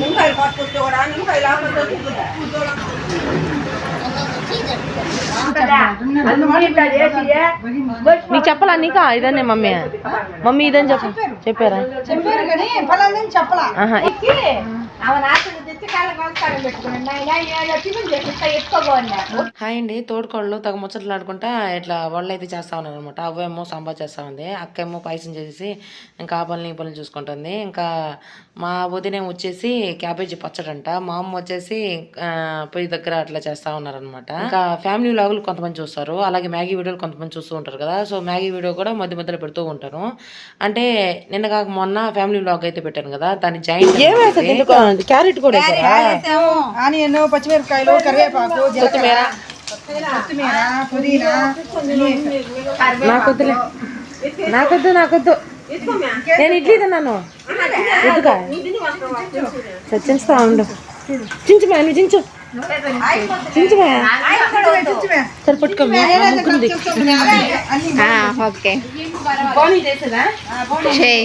నిమ్మకాయలు పట్టుకొస్తే కూడా నిమ్మకాయలు నీకు చెప్పాలా నీకా? ఇదనే మమ్మీ. మమ్మీ ఇదని చెప్ప. చెప్పారా? చెప్పారు కానీ చెప్పలా. హాయ్ అండి తోడుకోళ్ళు తగ ముచ్చట్లాడుకుంటా ఇట్లా వాళ్ళు అయితే చేస్తా ఉన్నారు అనమాట అవ్వేమో సాంబార్ చేస్తా ఉంది అక్క ఏమో పాయసం చేసేసి ఇంకా ఆ పనులు ఈ పనులు చూసుకుంటుంది. ఇంకా మా వదిన వచ్చేసి క్యాబేజీ పచ్చడంట మా అమ్మ వచ్చేసి పొయ్యి దగ్గర అట్లా చేస్తా ఉన్నారనమాట ఇంకా ఫ్యామిలీ వ్లాగులు కొంతమంది చూస్తారు అలాగే మ్యాగీ వీడియోలు కొంతమంది చూస్తూ ఉంటారు కదా సో మ్యాగీ వీడియో కూడా మధ్య మధ్యలో పెడుతూ ఉంటాను అంటే నిన్న కాక మొన్న ఫ్యామిలీ వ్లాగ్ అయితే పెట్టాను కదా దాని జాయింట్ క్యారెట్ కూడా ఆనియన్ పచ్చిమిరపకాయలు కరివేపాకు జీలకర్ర కొత్తిమీర. పుదీనా నాకొద్దులే నాకొద్దు నాకొద్దు నేను ఇడ్లీ తిన్నాను. ఎదుగా చచ్చించుతా ఉండు. చించుమా నువ్వు చించు. చించుమా. సరే పట్టుకోమ్మా ముగ్గుంది ఓకే. చేయి.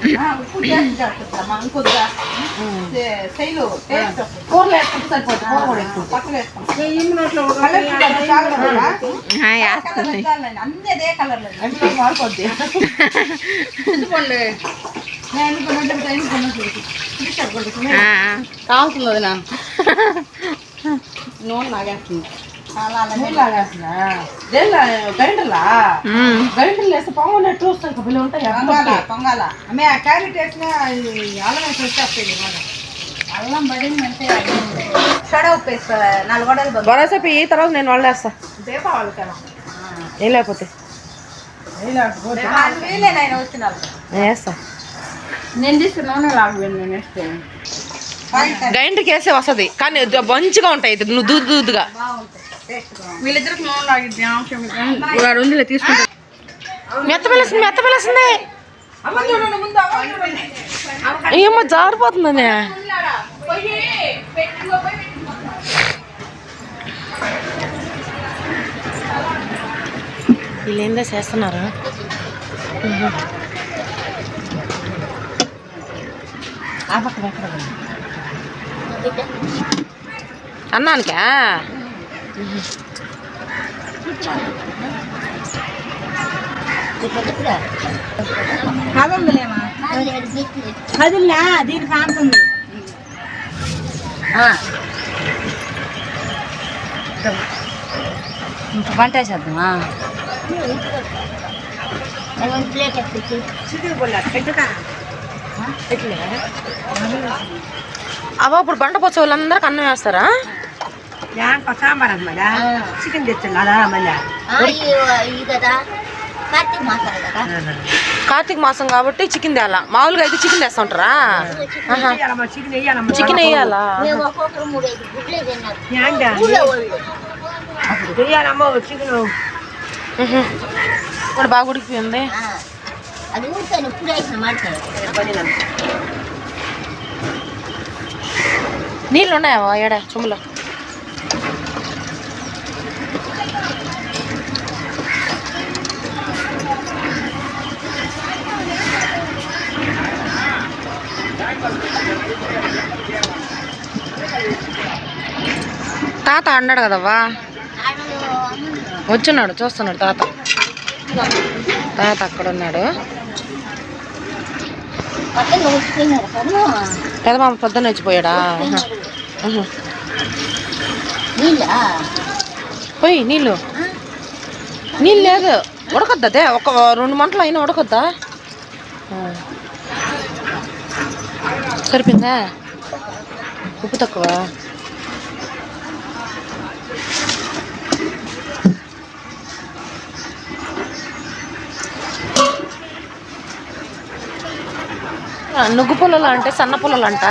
లేదంటే వాటర్ పెట్టండి ఉప్పు జాస్తి చేస్తామా ఇంకొద్దా శైలు కూరలు వేసుకుంటే సరిపోతుంది కూర కూడా ఎక్కువ పక్కన వేస్తాం కలర్ చూడండి, చాలా కదా? వేస్తుంది అన్ని అదే కలర్ లేదు అంటే మారిపోద్ది నేను ఎన్ని కొన్నట్టు టైం కొన్నట్టు చూపిస్తాను కొడుకు. కావాల్సింది అది నా నూనె లాగేస్తుంది అలా గంటలా గంటలు వేస్తే వస్తాయి కబులు ఉంటాయి పొంగాల పొంగాల ఆ క్యారెట్ వేసిన ఈ అల్లం వేసి వచ్చేస్తాయి అల్లం పడిందంటే షడ ఉప్పు వేస్తా నాలుగు వడలు ఈ తర్వాత నేను వాళ్ళేస్తా దీపావళి కదా ఏం లేకపోతే నేను వేస్తా నేను తీసుకున్నాను లాగు నేను వేస్తే వేస్తే వస్తుంది కానీ మంచిగా ఉంటాయి ఇది. నువ్వు దూదు దూదుగా. బాగుంటాయి. వీళ్ళిద్దరికి నూనె లాగిద్ది తీసుకుంటా మెత్త పిలుస్తుంది మెత్త పిలుస్తుంది. ఏమో జారిపోతుందని. వీళ్ళు ఏందో చేస్తున్నారు అన్నానికా? కదులులేమా కదిలినా దీని కాంతుంది ఇంకా వంట చేద్దామా చికెన్ అవ్వ ఇప్పుడు బండ పొచ్చ వాళ్ళందరికి అన్నం వేస్తారా? దాంట్లో సాంబార్ అన్నమాట చికెన్ తెచ్చున్నారా మళ్ళీ కార్తీక మాసం కాబట్టి చికెన్ తేలా మామూలుగా అయితే చికెన్ తెస్తా ఉంటారా ఆహా. వేయాలమ్మా చికెన్ వేయాలమ్మా చికెన్ వేయాలా యాండా వేయాలమ్మా చికెన్ ఉహు. ఇక్కడ బాగా ఉడికిపోయింది అది ఊరికాను ఇప్పుడు వేసిన మాట్లాడు నీళ్ళు ఉన్నాయా ఏడా చుమ్ములో తాత అన్నాడు కదవ్వా? వచ్చున్నాడు చూస్తున్నాడు తాత. తాత అక్కడ ఉన్నాడు. కదా పెదమామ పొద్దున్న వచ్చిపోయాడా? పోయి నీళ్ళు. నీళ్ళు లేదు. ఉడకొద్దా ఒక రెండు మంటలు అయినా ఉడకొద్దా. సరిపోయిందా? ఉప్పు తక్కువ. నుగ్గు పుల్లలు అంటే సన్న పుల్లలు అంట?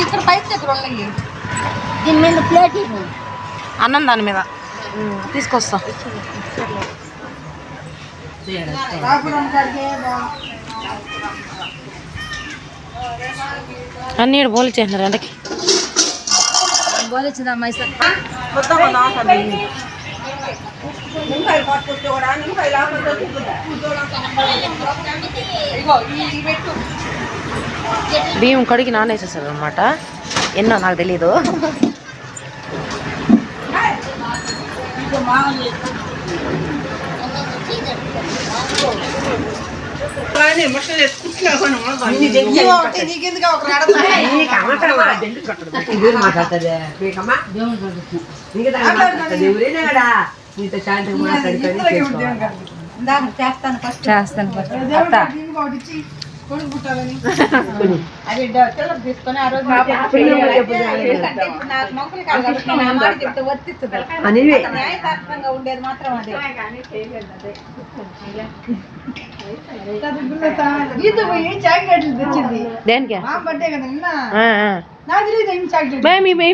ఇక్కడ పైప్ దగ్గర ఉన్నాయి. దీని మీద ప్లేట్ ఇవ్వు. అన్నం దాని మీద. తీసుకొస్తా. అన్నీ ఈడ పోలు చేసినారు ఎండకి మైసూర్ బియ్యం కడిగి నానేసేసారు అనమాట ఎన్నో నాకు తెలీదు. చేస్తాను ఫస్ట్. చేస్తాను ఫస్ట్. కొడుకు పుట్టాలని. అది తీసుకొని ఆ రోజు నాకు చెప్తే వర్తిస్తుంది. న్యాయశాస్త్రంగా ఉండేది మాత్రం అదే. మా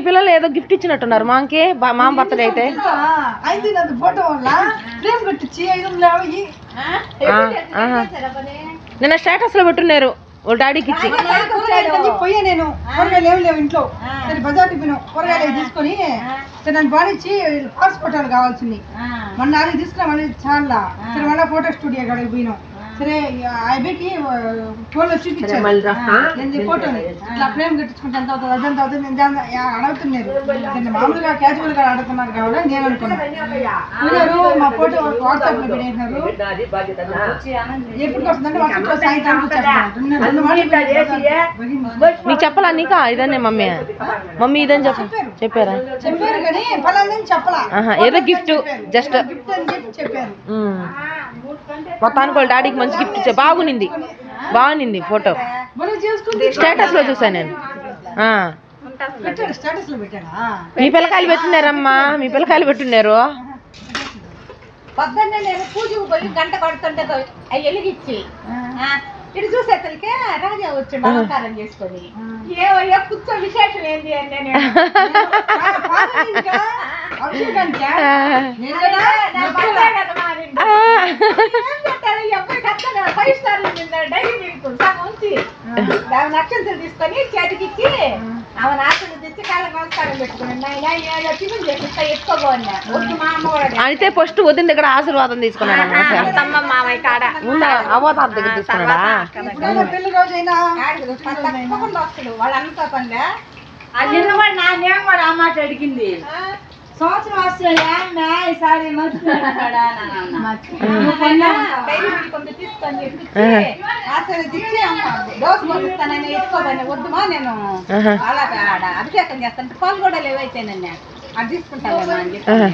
పిల్లలు ఏదో గిఫ్ట్ ఇచ్చినట్టున్నారు. మాకి మా బర్త్డే అయితే. ఫోటో వల్ల. నిన్న స్టేటస్లో పెట్టున్నారు. వాళ్ళ డాడీకి ఇచ్చి. పోయా నేను. కూరగాయలు ఏమి లేవు ఇంట్లో. సరే బజార్ టిఫిన్. కూరగాయలు అవి తీసుకొని సరే నన్ను బానిచ్చి హాస్పిటల్ కావాల్సింది. మొన్న నాలుగు తీసుకున్నా మళ్ళీ చాలా. సరే మళ్ళీ ఫోటో స్టూడియో కాడికి పోయినాం. సరే అబ్బాయికి ఫోన్లో చూపించాను ఫోటోని ఇట్లా ఫ్రేమ్ కట్టించుకుంటే ఎంత అవుతుంది? అదంత అవుతుంది? అడుగుతున్నారు నేను మామూలుగా క్యాజువల్గా అడుగుతున్నారు కాబట్టి నేను అనుకున్నాను మా ఫోటో వాట్సాప్లో పెట్టేసినారు ఎప్పుడు వస్తుందంటే వాట్సాప్ సాయంత్రం మీకు చెప్పాలా నీకా? ఇదనే మమ్మీ. మమ్మీ ఇదని చెప్పు. చెప్పారా. చెప్పారు? కానీ ఫలాందని చెప్పలా? ఏదో గిఫ్ట్ జస్ట్ గిఫ్ట్ అని చెప్పి చెప్పారు. మొత్తానికి వాళ్ళ డాడీకి మంచి గిఫ్ట్ ఇచ్చా. బాగునింది. బాగునింది ఫోటో మనం చేసుకుంటే స్టేటస్లో చూసాను నేను. ఆ. పెట్టాడు స్టేటస్లో పెట్టాడా మీ పిల్లకాయలు పెట్టున్నారమ్మా మీ పిల్లకాయలు పెట్టున్నారు పొద్దున్నే నేను పూజకు పోయి గంట ఇటు చూసేసరికి రాజా అలంకారం చేసుకొని. కూర్చో విశేషం నేను? నేను ఫైవ్ డైరీ మిల్క్ సగం ఉంచి. దాని నక్షత్రం తీసుకొని చేతికిచ్చి ఆమె నాశనం తెచ్చి కాళ్ళ నమస్కారం పెట్టుకున్నాడు నాయనా, ఏదో టిఫిన్ చేపిస్తా ఎత్తుకోబోన్నా వద్దు మా అమ్మ కూడా అయితే ఫస్ట్ వదిన దగ్గర ఆశీర్వాదం తీసుకున్నాడు? అన్నమాట అత్తమ్మ మామయ్య కాడ. అవతార దగ్గర తీసుకున్నాడా? పెళ్ళి రోజైనా వాళ్ళంతా పనిలే. కూడా నా నేను కూడా ఆ మాట అడిగింది. సంవత్సరం వస్తుంది ఈసారి డైరీ మిల్క్ ఉంది తీసుకొని ఎత్తుకోబోయిన వద్దుమా నేను. అలా ఆడ అభిషేకం చేస్తాను పాలు కూడా లేవైతే నన్ను అది తీసుకుంటావేమో అని చెప్పి.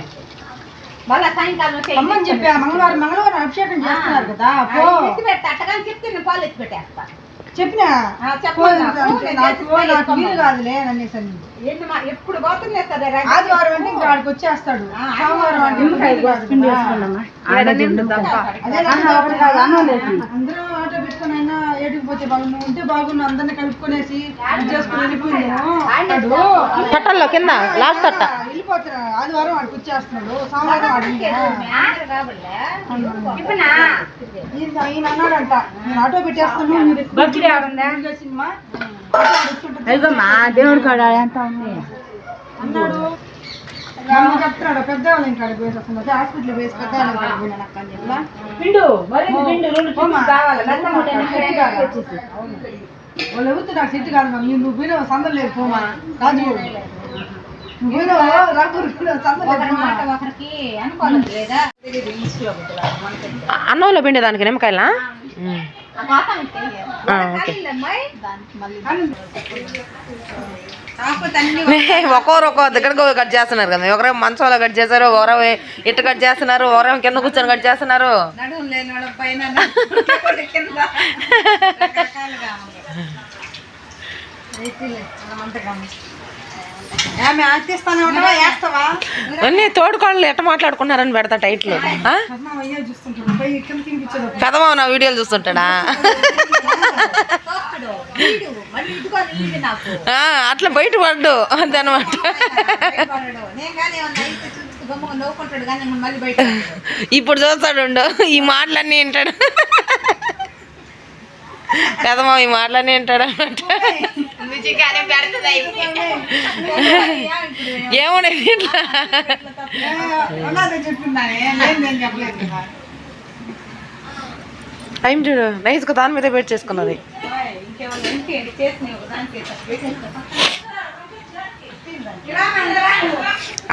మళ్ళా సాయంకాలం అమ్మని చెప్పా మంగళవారం మంగళవారం అభిషేకం చేస్తున్నారు కదా ఎత్తి పెడతా అట్టగాని చెప్తే నేను పాలు ఎత్తి పెట్టేస్తా. చెప్పినా? కాదులే అనేసి ఎప్పుడు పోతుంది ఆదివారం అంటే ఇంకా ఆడికి వచ్చేస్తాడు. సోమవారం అంటే. అందరూ ఆటో పెట్టుకుని అయినా పోతే బాగుండు. ఉంటే బాగుండు. అందరిని కలుపుకొనేసి చేసుకుని. తట్టల్లో కింద లాస్ట్ తట్ట వెళ్ళిపోతాడు. ఆదివారం వాడికి వచ్చేస్తున్నాడు. సోమవారం ఈయన అన్నాడంట నేను ఆటో పెట్టేస్తాను. సినిమా. ఆటో పెట్టుకుంటే దేవుడు కాడ ఎంత అన్నాడు. మొన్న చెప్తున్నాడు పెద్ద వాళ్ళ హాస్పిటల్ పెద్ద వాళ్ళ నాకు సెట్ కాదు మమ్మీ నువ్వు పోయినా సందలు లేదు పోమా. రాజు. అన్నంలో పిండి దానికి నిమ్మకాయలా ఒక్కొరు ఒక్కో దగ్గర కట్ చేస్తున్నారు కదా. ఒకరేమో మంచంలో కట్ చేశారు ఒకరు ఇటు కట్ చేస్తున్నారు ఒకరేమో కింద కూర్చొని కట్ చేస్తున్నారు. కింద. అన్నీ తోడుకోళ్ళు ఎట్ట మాట్లాడుకున్నారని పెడతా టైట్లు. ఆ? పద్మం అయ్యే చూస్తుంటాడు. పై కింద తినిపించదు పెదమా నా వీడియోలు చూస్తుంటాడా? మళ్ళీ ఇదిగో నీళ్ళు నాకు. ఆ, అట్లా బయట పడ్డు అంతే అనమాట నేను కానీ ఏమన్నా అయితే చూసుకో చూసి గమ్ముగా నవ్వుకుంటాడు కానీ ఇంకా మళ్ళీ బయట ఇప్పుడు చూస్తాడు. ఈ మాటలన్నీ వింటాడు. కదమ్మా ఈ మాటలన్నీ వింటాడు? ఏమో ఇట్లా ఉన్నదే చెప్తున్నానే ఏం నేను చెప్పలేదు కదా టైం చూడు నైస్గా దాని మీద పెట్టి చేసుకున్నది. ఇంకేమన్నా ఇంకేంటి చేసినాయి ఒక దానికి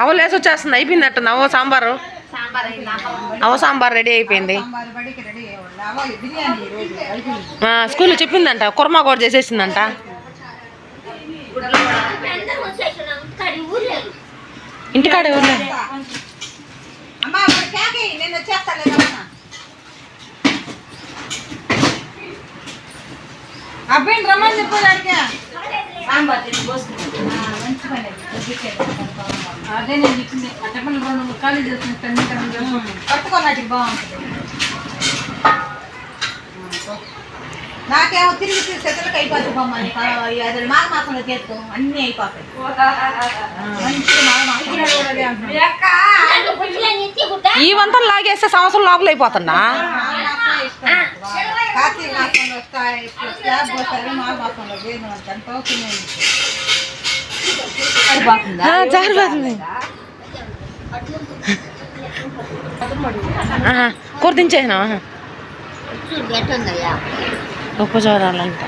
అవ లేసి వచ్చేస్తుంది అయిపోయింది అవో సాంబారు. అవ సాంబార్ రెడీ అయిపోయింది. స్కూల్లో చెప్పిందంట కుర్మా కూడా చేసేసిందంట. ఇంటికాడే ఊర్లే అబ్బాయిని రమ్మని చెప్పు దానికి. అది. నేను చెప్పింది చేస్తుంది బాగుంటుంది నాకేమో తిరిగి తిరిగి చెత్తలకు అయిపోతుంది బొమ్మ నీకు అది మాఘ మాసంలో చేస్తూ అన్నీ అయిపోతాయి ఈ వంతలు లాగేస్తే సంవత్సరం లోపల అయిపోతుందా? కార్తీక మాసంలో వస్తాయి. స్లాబ్ పోతారు మాఘ మాసంలో ఆ, జారిపోతుంది? కూర దించేసినా ఉప్పు చూడాలంట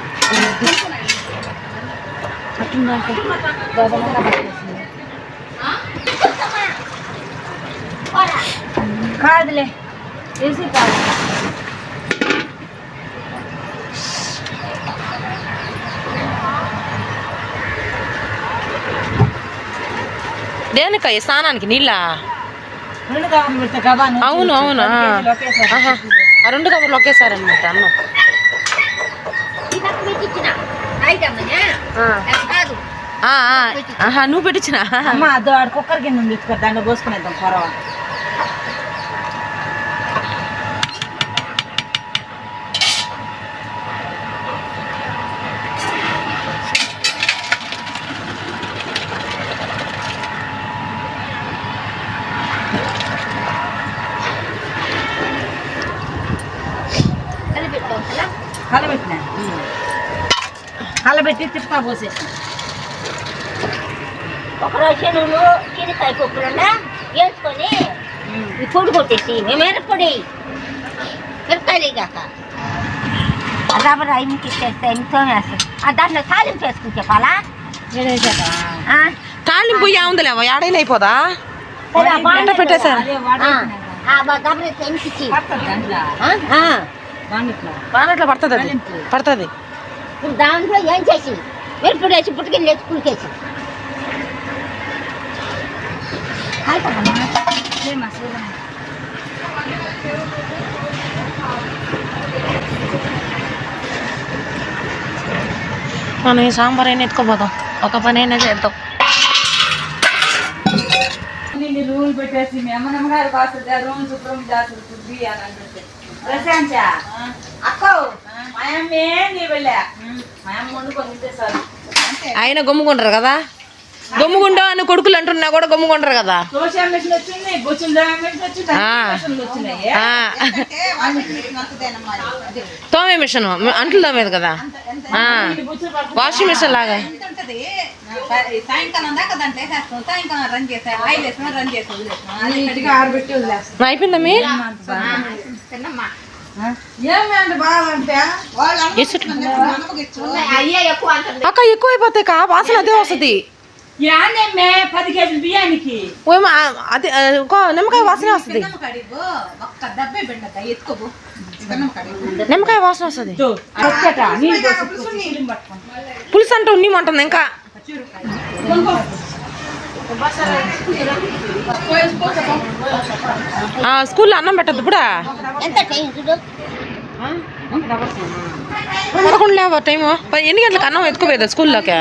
కాదులే. వేసి కాదు. దేనికయ్య? స్నానానికి నీళ్ళ? అవును అవును. ఆ. రెండు కబుర్లు ఒకేసారనమాట అన్నం ఆ, ఆ. ఆహా నువ్వు పెట్టించిన అమ్మ అదో ఆడ కుక్కర్ కింద దాంట్లో పోసుకునేద్దాం పొరవ. కలబెట్టి తిప్పా పోసేసి ఒకరోజు నువ్వు కిరికాయ కుక్కలుండా వేసుకొని ఈ పొడి కొట్టేసి మేము ఎరపొడి మిరకాయలు కాక రబ్బర్ ఇంటికి ఇచ్చేస్తే ఎంతో వేస్తాం. ఆ దాంట్లో తాలింపు వేసుకుని చెప్పాలా ఆ? తాళింపు ఏముందిలేవా ఏడైనా అయిపోదా? ఎట్ట పెట్టేశారు? బాగా పడుతుంది పడుతుంది. ఇప్పుడు దాంట్లో ఏం చేసి మిరపొడి వేసి పుట్టుకెళ్ళి వేసి పులికేసి మనం ఈ సాంబార్ అయినా ఎత్తుకోపోదాం ఒక పని అయినా చేద్దాం. రూమ్ పెట్టేసి మీ అమ్మనమ్మ గారు కాస్తుంది రూమ్ శుభ్రం చేస్తుంది అని అంటే ప్రశాంత అక్క. మా అమ్మే నీ వెళ్ళా మా అమ్మ వండుకొని తింటేసారు ఆయన గమ్ముకుంటారు కదా? గమ్ముగుండా అని కొడుకులు అంటున్నా కూడా గమ్ముకుంటారు కదా? సోషల్ మిషన్ వచ్చింది బొచ్చులు మిషన్ వచ్చింది ఆ. మిషన్లు వచ్చినాయి. ఆ. తోమే మిషన్ అంట్లు తోమేది కదా? ఆ. వాషింగ్ మిషన్ లాగా. అయిపోయిందా మీ? అక్క ఎక్కువ అయిపోతాయి కా? వాసన అదే వస్తుంది. అదే నిమ్మకాయ వాసనే వస్తుంది. నిమ్మకాయ వాసన వస్తుంది. పులుసు అంటే ఉన్నిమంటుంది ఇంకా. స్కూల్లో అన్నం పెట్టద్దు ఇప్పుడా? పదకొండు లేవా టైము? ఎన్ని గంటలకు అన్నం ఎత్తుకోపోయేదా స్కూల్లోకి?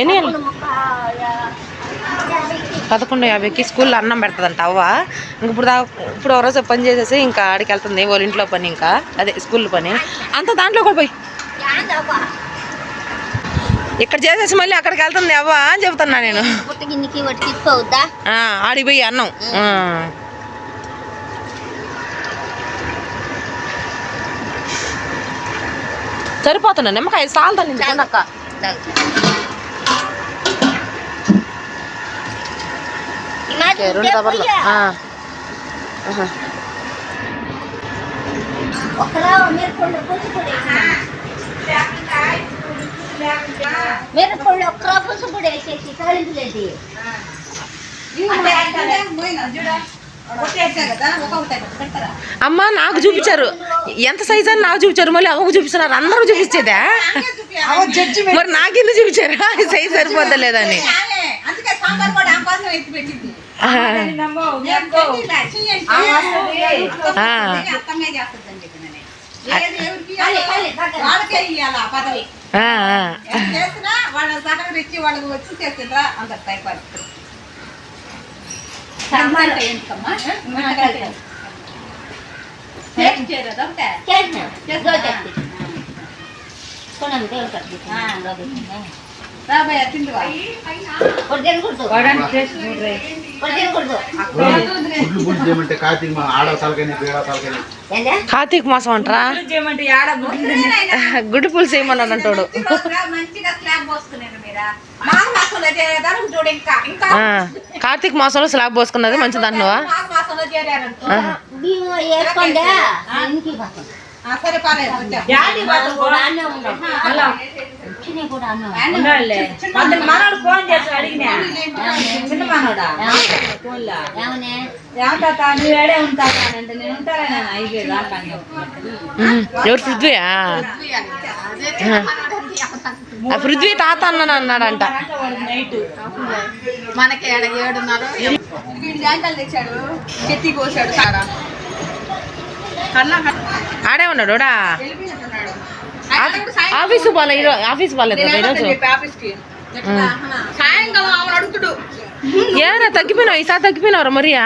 ఎన్ని గంటలు? పదకొండు యాభైకి స్కూల్లో అన్నం పెడతదంట అవ్వ. ఇంక ఇప్పుడు దా ఇప్పుడు ఒక రోజు పని చేసేసి ఇంకా ఆడికి వెళ్తుంది వాళ్ళ ఇంట్లో పని ఇంకా అదే స్కూల్ పని. అంత దాంట్లో కూడా పోయి. ఇక్కడ చేసేసి మళ్ళీ అక్కడికి వెళ్తుంది అవ్వ అని చెబుతున్నా నేను. పుట్ట గిన్నెకి ఒకటి తీసుకోవద్దా ఆ, ఆడికి పోయి అన్నం. సరిపోతున్నా నిమ్మకాయ? సాల్ తల్లి అక్క ఓకే, రెండు. ఒకలా మిరపళ్ళు మిరపళ్ళు ఒక్కరా పులుసుపొడి వేసేసి తాలింపులేసి అమ్మా నాకు చూపించారు. ఎంత సైజ్ అని నాకు చూపించారు. మళ్ళీ అవ్వకు చూపిస్తున్నారు. అందరూ చూపించేదా? జడ్జి మరి నాకెందుకు చూపించారా? సైజ్ సరిపోద్దా లేదని అందుకే వాళ్ళకే ఇయ్యాలి ఆ పదవి చేసినా వాళ్ళ సహకరించి వాళ్ళకి వచ్చి చేసిండ్రా అంత రాబోయే కార్తీక మాసం అంటారా? గుడ్డు పులుసు ఏమన్నాడు అంటాడు. కార్తీక మాసంలో స్లాబ్ పోసుకున్నది మంచిది అంటున్నావా? సరే పర్లేదు అన్నం. అన్నం మనోడు ఫోన్ చేసి అడిగినా. చిన్న మనోడా నువ్వు ఏడే ఉంటానంటే నేను ఉంటానా. ఎవరు పృథ్వీయా పృథ్వీ తాత అన్నాను అన్నాడంట. మనకి ఏడ ఏడున్నారు వీడు తెచ్చాడు చెత్తి కోసాడు సారా. ఆడే ఉన్నాడు ఆఫీస్ పోలే ఈరోజు ఆఫీస్ కదా ఈరోజు? ఏరా తగ్గిపోయినావు? ఈసారి తగ్గిపోయినావురా మరియా